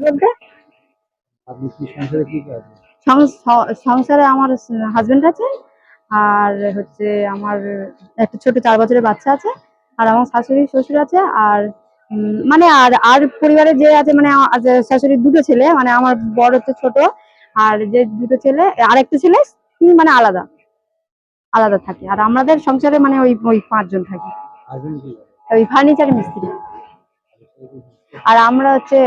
বলতে সংসারে আমার হাজবেন্ড আছে আর হচ্ছে আমার একটা ছোট চার বছরের বাচ্চা আছে আর আমার শাশুড়ি শ্বশুর আছে আর মানে আর আর পরিবারে যে আছে মানে শাশুড়ির দুটো ছেলে মানে আমার বড় হচ্ছে ছোট আর যে দুটো ছেলে আরেকটা ছেলে উম, মানে আলাদা আলাদা থাকে আর আমাদের সংসারে মানে ওই ওই পাঁচজন থাকি। ওই ফার্নিচার মিস্ত্রি। আর আমরা হচ্ছে,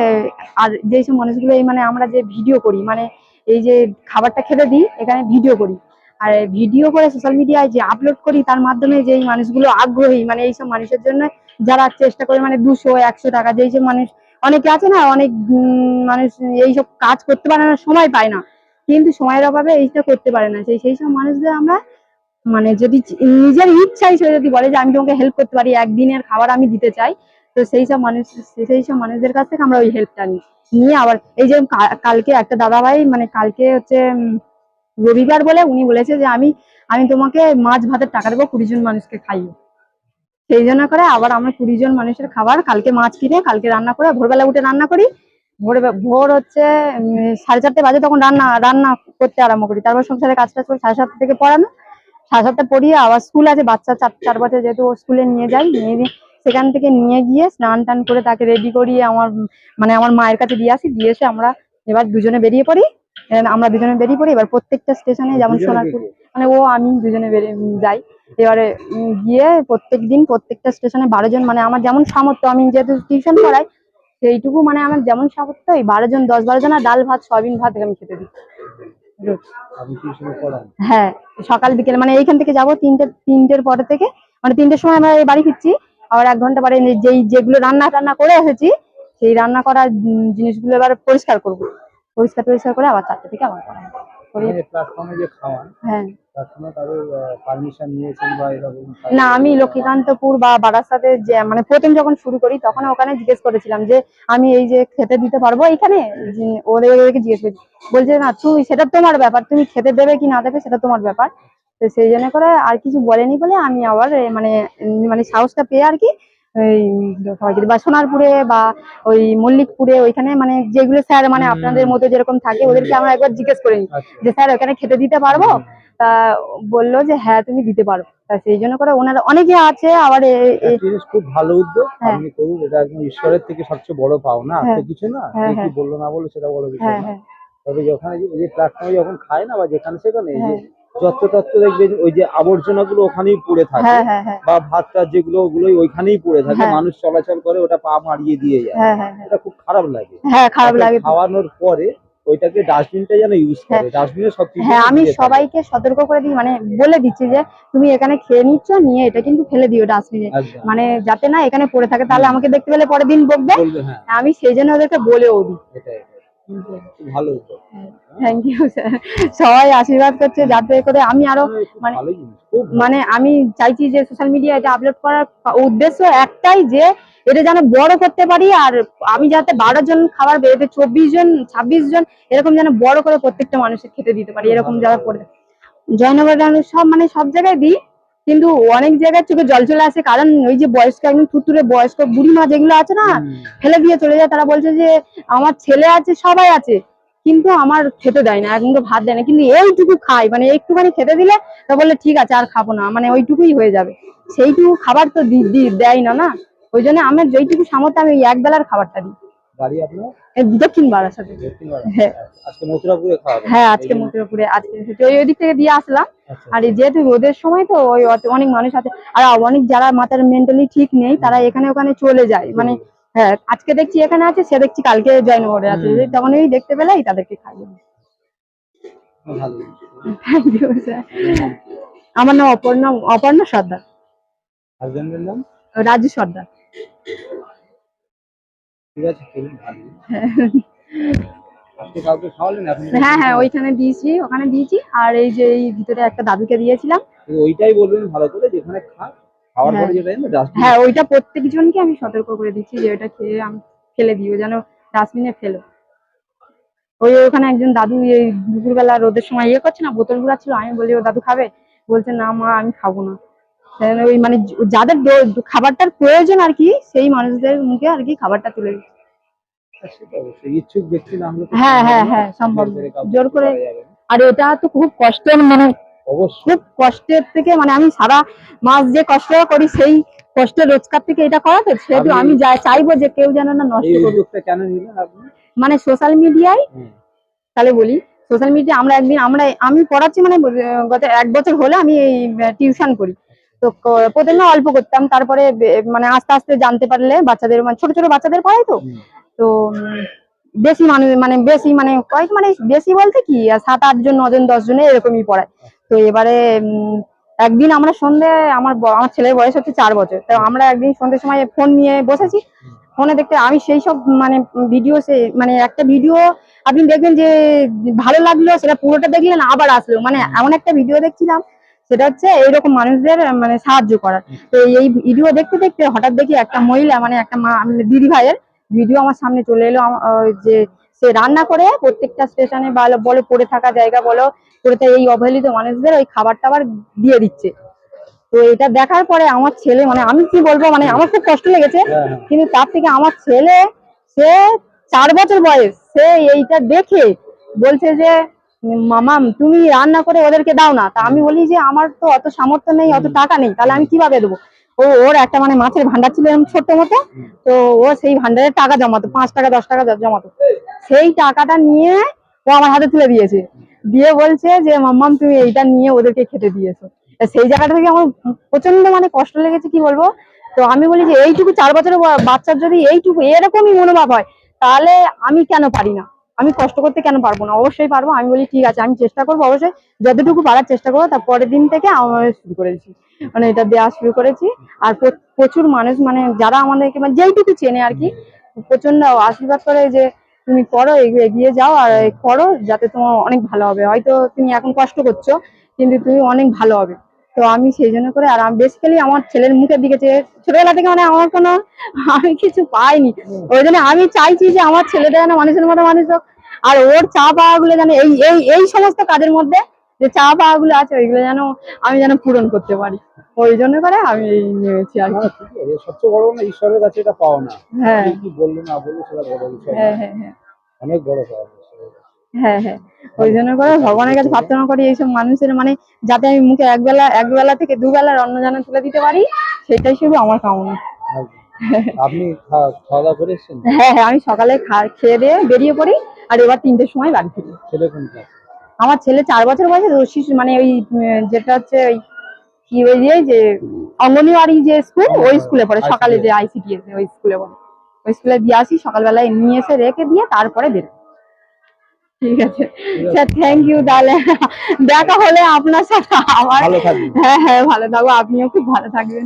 আর যেই সব মানুষগুলো এই মানে আমরা যে ভিডিও করি মানে এই যে খাবারটা খেতে দিই, এখানে ভিডিও করি। আর ভিডিও করে সোশ্যাল মিডিয়ায় যে আপলোড করি, তার মাধ্যমে যেই মানুষগুলো আগ্রহী মানে এইসব মানুষের জন্য যারা চেষ্টা করে মানে দুশো, একশো টাকা, যেই সব মানুষ, অনেকে আছে না, অনেক মানুষ এইসব কাজ করতে পারে না, সময় পায় না। কিন্তু সময়ের অভাবে এইটা করতে পারে না। সেই সেই সব মানুষদের আমরা মানে যদি নিজের ইচ্ছাই সে যদি বলে যে আমি তোমাকে হেল্প করতে পারি, একদিনের খাবার আমি দিতে চাই তো সেই সব মানুষ, সেই সব মানুষদের কাছ থেকে আমরা ওই হেল্পটা নিই। নিয়ে আবার এই যে কালকে একটা দাদা ভাই মানে কালকে হচ্ছে রবিবার বলে উনি বলেছে যে আমি আমি তোমাকে মাছ ভাতের টাকা দেবো কুড়ি জন মানুষকে খাইয়ে। সেই জন্য করে আবার আমরা কুড়ি জন মানুষের খাবার কালকে মাছ কিনে, কালকে রান্না করে, ভোরবেলা উঠে রান্না করি। ভোর ভোর হচ্ছে সাড়ে চারটে বাজে তখন রান্না রান্না করতে আরম্ভ করি। তারপর সংসারে কাজ টাজ করে, সাড়ে সাতটা থেকে পড়ানো। সাড়ে সাতটা পড়িয়ে আবার স্কুল আছে, বাচ্চা চার চার বছর যেহেতু স্কুলে নিয়ে যাই নিয়ে সেখান থেকে নিয়ে গিয়ে স্নান টান করে তাকে রেডি করিয়ে আমার মানে আমার মায়ের কাছে দিয়ে আসি দিয়ে এসে আমরা এবার দুজনে বেরিয়ে পড়ি। আমরা দুজনে বেরিয়ে পড়ি এবার প্রত্যেকটা স্টেশনে যেমন সোনারপুর মানে ও আমি দুজনে বেরিয়ে যাই। এবারে গিয়ে প্রত্যেক দিন প্রত্যেকটা স্টেশনে বারো জন মানে আমার যেমন সামর্থ্য আমি যেহেতু টিউশন পড়াই সেইটুকু মানে আমার যেমন সামর্থ্য ওই বারো জন দশ বারো জন আর ডাল ভাত সয়াবিন ভাত আমি খেতে দিই। হ্যাঁ সকাল বিকেল মানে এইখান থেকে যাব তিনটে তিনটের পরে থেকে মানে তিনটের সময় আমরা এই বাড়ি ফিরছি। আবার এক ঘণ্টা পরে যেই যেগুলো রান্না টান্না করে এসেছি সেই রান্না করার জিনিসগুলো এবার পরিষ্কার করব। পরিষ্কার টরিষ্কার করে আবার চারটে থেকে আবার করে হ্যাঁ। না আমি লক্ষ্মীকান্তপুর বা বারাসাতে যে মানে প্রথম যখন শুরু করি তখন ওখানে জিজ্ঞেস করেছিলাম যে আমি এই যে খেতে দিতে পারব এখানে ওদের ওদেরকে জিজ্ঞেস করেছি। বলছে না তুই সেটা তোমার ব্যাপার। তুমি খেতে দেবে কি না দেবে সেটা তোমার ব্যাপার। তো সেই জন্য করে আর কিছু বলেনি বলে আমি আবার মানে মানে সাহসটা পেয়ে আর কি ওই বা সোনারপুরে বা ওই মল্লিকপুরে ওইখানে মানে যেগুলো স্যার মানে আপনাদের মতো যেরকম থাকে ওদেরকে আমরা একবার জিজ্ঞেস করে নিই আচ্ছা। যে স্যার ওখানে খেতে দিতে পারব? তা বলল যে হ্যাঁ তুমি দিতে পারো। তা সেই জন্য করে ওনারা অনেকে আছে আবার খুব ভালো উদ্যোগ হ্যাঁ। আপনি করুন এটা একদম ঈশ্বরের থেকে সবচেয়ে বড় পাওনা আর তো হ্যাঁ। কিছু না হ্যাঁ, কি। বলল না বলল সেটা বড় বিষয় না। তবে যখন এই যে- এই যে প্ল্যাটফর্মে যখন খায় না বা যেখানে সেখানে এই যে যত্র তত্ত্ব দেখবে ওই যে আবর্জনা গুলো ওখানেই পড়ে থাকে হ্যাঁ হ্যাঁ হ্যাঁ। বা ভাত টাত যেগুলো ওগুলোই ওইখানেই পড়ে থাকে। মানুষ চলাচল করে ওটা পা মারিয়ে দিয়ে যায়। এটা খুব খারাপ লাগে। হ্যাঁ খারাপ লাগে খাওয়ানোর পরে ওইটাকে ডাস্টবিনটা যেন ইউজ করে। ডাস্টবিনে সব কিছু হ্যাঁ আমি সবাইকে সতর্ক করে দিই। মানে বলে দিচ্ছি যে তুমি এখানে খেয়ে নিচ্ছ নিয়ে এটা কিন্তু ফেলে দিও ডাস্টবিনে। মানে যাতে না এখানে পড়ে থাকে। তাহলে আমাকে দেখতে পেলে পরের দিন বকবে। আমি সেই জন্য ওদেরকে বলেও দিই। ভালো থ্যাংক ইউ স্যার সবাই আশীর্বাদ করছে যাতে করে আমি আরও মানে- খুব ভালো। মানে আমি চাইছি যে সোশ্যাল মিডিয়ায় এটা আপলোড করার উদ্দেশ্য একটাই যে এটা যেন বড় করতে পারি আর আমি যাতে বারো জন খাবার বেরোতে চব্বিশ জন ছাব্বিশ জন এরকম যেন বড় করে প্রত্যেকটা মানুষের খেতে দিতে পারি এরকম যারা করে জয়নগর সব মানে সব জায়গায় দিই। কিন্তু অনেক জায়গায় চোখে জল চলে আসে কারণ ওই যে বয়স্ক একদম থুতুরে বয়স্ক বুড়ি মা যেগুলো আছে না ফেলে দিয়ে চলে যায় তারা বলছে যে আমার ছেলে আছে সবাই আছে কিন্তু আমার খেতে দেয় না একদম তো ভাত দেয় না। কিন্তু এইটুকু খাই মানে একটুখানি খেতে দিলে তা বললে ঠিক আছে আর খাব না। মানে ওইটুকুই হয়ে যাবে। সেইটুকু খাবার তো দি- দি- দেয় না না? ওই জন্য আমার যেইটুকু সামর্থ্য আমি ওই এক বেলার খাবারটা দিই। বাড়ি আপনার? দক্ষিণ বারাসাতে? হ্যাঁ। আজকে মথুরাপুরে খাওয়াবেন হ্যাঁ আজকে মথুরাপুরে আজকে ওই ওদিক থেকে দিয়ে আসলাম। আচ্ছা। আর যেহেতু রোদের সময় তো ওই অনেক মানুষ আছে আর অনেক যারা মাথার মেন্টালি ঠিক নেই তারা এখানে ওখানে চলে যায়। মানে হ্যাঁ আজকে দেখছি এখানে আছে সে দেখছি কালকে জয়নগরে আছে। তখন ওই দেখতে পেলেই তাদেরকে খাইয়ে আমার নাম অপর্ণা অপর্ণা সর্দার। হাজবেন্ডের নাম? রাজু সর্দার। ঠিক আছে খুবই ভালো আপনি কাউকে খাওয়ালেন আপনি? হ্যাঁ হ্যাঁ ওইখানে দিয়েছি ওখানে দিয়েছি। আর এই যে এই ভিতরে একটা দাদুকে দিয়েছিলাম। ওইটাই বলবেন ভালো করে যেখানে খান খাওয়ার পরে হ্যাঁ। যেটা এনে ডাস্টবিন হ্যাঁ ওইটা প্রত্যেক জনকে আমি সতর্ক করে দিচ্ছি যে ওটা খেয়ে আমি ফেলে দিও যেন ডাস্টবিনে ফেলো। ওই ওখানে একজন দাদু এই দুপুরবেলা রোদের সময় ইয়ে করছে না বোতলগুলা ছিল আমি বলি ও দাদু খাবে? বলছে না মা আমি খাব না। ওই মানে যাদের খাবারটার প্রয়োজন আর কি সেই মানুষদের মুখে আর কি খাবারটা তুলে হ্যাঁ, হ্যাঁ, হ্যাঁ, সম্ভব জোর করে না। কাউকে জোর করে-। আর এটা তো খুব কষ্টের মানে খুব কষ্টের থেকে মানে আমি সারা মাস যে কষ্ট করি সেই কষ্টের রোজগার থেকে এটা করা তো সেহেতু আমি চাইব যে কেউ যেন না নষ্ট কেন মানে সোশ্যাল মিডিয়ায় তাহলে বলি সোশ্যাল মিডিয়া আমরা একদিন আমরা আমি পড়াচ্ছি মানে গত এক বছর হলে আমি এই টিউশন করি। তো প্রথমে অল্প করতাম। তারপরে মানে আস্তে আস্তে জানতে পারলে বাচ্চাদের মানে ছোট ছোট বাচ্চাদের পড়াই তো। তো বেশি মানুষ মানে বেশি মানে কয়েক মানে বেশি বলতে কি আর সাত আট জন নজন দশ জনে এরকমই পড়ায়। তো এবারে একদিন আমরা সন্ধে আমার আমার ছেলের বয়স হচ্ছে চার বছর। তো আমরা একদিন সন্ধ্যের সময় ফোন নিয়ে বসেছি। ফোনে দেখতে আমি সেই সব মানে ভিডিও সে মানে একটা ভিডিও আপনি দেখবেন যে ভালো লাগল সেটা পুরোটা দেখলেন আবার আসলো। মানে এমন একটা ভিডিও দেখছিলাম সেটা হচ্ছে এইরকম মানুষদের মানে সাহায্য করার। তো এই ভিডিও দেখতে দেখতে হঠাৎ দেখি একটা মহিলা মানে একটা মা দিদি ভাইয়ের ভিডিও আমার সামনে চলে এলো যে সে রান্না করে প্রত্যেকটা স্টেশনে বা বলো পড়ে থাকা জায়গা বলো পড়ে থাকা এই অবহেলিত মানুষদের ওই খাবার টাবার দিয়ে দিচ্ছে। তো এটা দেখার পরে আমার ছেলে মানে আমি কি বলব মানে আমার খুব কষ্ট লেগেছে হ্যাঁ, হ্যাঁ। কিন্তু তার থেকে আমার ছেলে সে চার বছর বয়স সে এইটা দেখে বলছে যে মামাম তুমি রান্না করে ওদেরকে দাও না। তা আমি বলি যে, আমার তো অত সামর্থ্য নেই, অত টাকা নেই, তাহলে আমি কীভাবে দেবো? ও, ওর একটা মানে মাছের ভান্ডার ছিল ছোট্ট মতো, তো ও সেই ভান্ডারের টাকা জমাতো, পাঁচ টাকা, দশ টাকা জমাতো। সেই টাকাটা নিয়ে ও আমার হাতে তুলে দিয়েছে। দিয়ে বলছে যে মাম্মাম তুমি এইটা নিয়ে ওদেরকে খেতে দিয়েছ। সেই জায়গাটা থেকে আমার প্রচণ্ড মানে কষ্ট লেগেছে, কি বলব? তো আমি বলি যে, এইটুকু চার বছরের বাচ্চার যদি এইটুকু এরকমই মনোভাব হয়, তাহলে আমি কেন পারি না? আমি কষ্ট করতে কেন পারব না? অবশ্যই পারব। আমি বলি ঠিক আছে আমি চেষ্টা করব অবশ্যই যতটুকু পারার চেষ্টা করব তার পরের দিন থেকে আমার শুরু করেছি। মানে এটা দেওয়া শুরু করেছি। আর প্র- প্রচুর মানুষ মানে যারা আমাদেরকে মানে যেইটুকু চেনে আর কি প্রচণ্ড আশীর্বাদ করে যে তুমি করো এগিয়ে এগিয়ে যাও আর করো যাতে তোমার অনেক ভালো হবে। হয়তো তুমি এখন কষ্ট করছ কিন্তু তুমি অনেক ভালো হবে। তো আমি সেই জন্য করে আর আমি বেসিক্যালি আমার ছেলের মুখের দিকে চেয়ে ছোটবেলা থেকে মানে আমার কোনো আমি কিছু পাইনি। ওই জন্য আমি চাইছি যে আমার ছেলেটা যেন মানুষের মতো মানুষ হোক। আর ওর চা পাওয়া গুলো যেন এই এই এই সমস্ত কাজের মধ্যে যে চা পাওয়া গুলো আছে ওইগুলো যেন আমি যেন পূরণ করতে পারি। ওই জন্য করে আমি এই নেমেছি আর আছে। সবচেয়ে বড় না ঈশ্বরের কাছে এটা পাওয়া না। হ্যাঁ। কি বলল না বলল সেটা বড় বিষয় হ্যাঁ হ্যাঁ হ্যাঁ। অনেক বড় পাওয়া হ্যাঁ হ্যাঁ। ওই জন্য করে ভগবানের কাছে প্রার্থনা করি এইসব মানুষের মানে যাতে আমি মুখে একবেলা একবেলা থেকে দুবেলার অন্ন যেন তুলে দিতে পারি সেটাই শুধু আমার কামনা। আপনি খাওয়া দাওয়া করে এসছেন? হ্যাঁ হ্যাঁ আমি সকালে খেয়ে দিয়ে বেরিয়ে পড়ি। আর এবার তিনটের সময় বাড়ি ফিরি। আমার ছেলে চার বছর বয়সে শিশু মানে ওই যেটা হচ্ছে ওই কি ওই যে যে অঙ্গনওয়াড়ি যে স্কুল ওই স্কুলে পড়ে সকালে যে আইসিডিএস ওই স্কুলে পড়ে। ওই স্কুলে দিয়ে আসি সকালবেলায় নিয়ে এসে রেখে দিয়ে তারপরে বের ঠিক আছে। স্যার থ্যাংক ইউ তাহলে। দেখা হলে আপনার সাথে আমার হ্যাঁ হ্যাঁ ভালো থাকব। আপনিও খুব ভালো থাকবেন।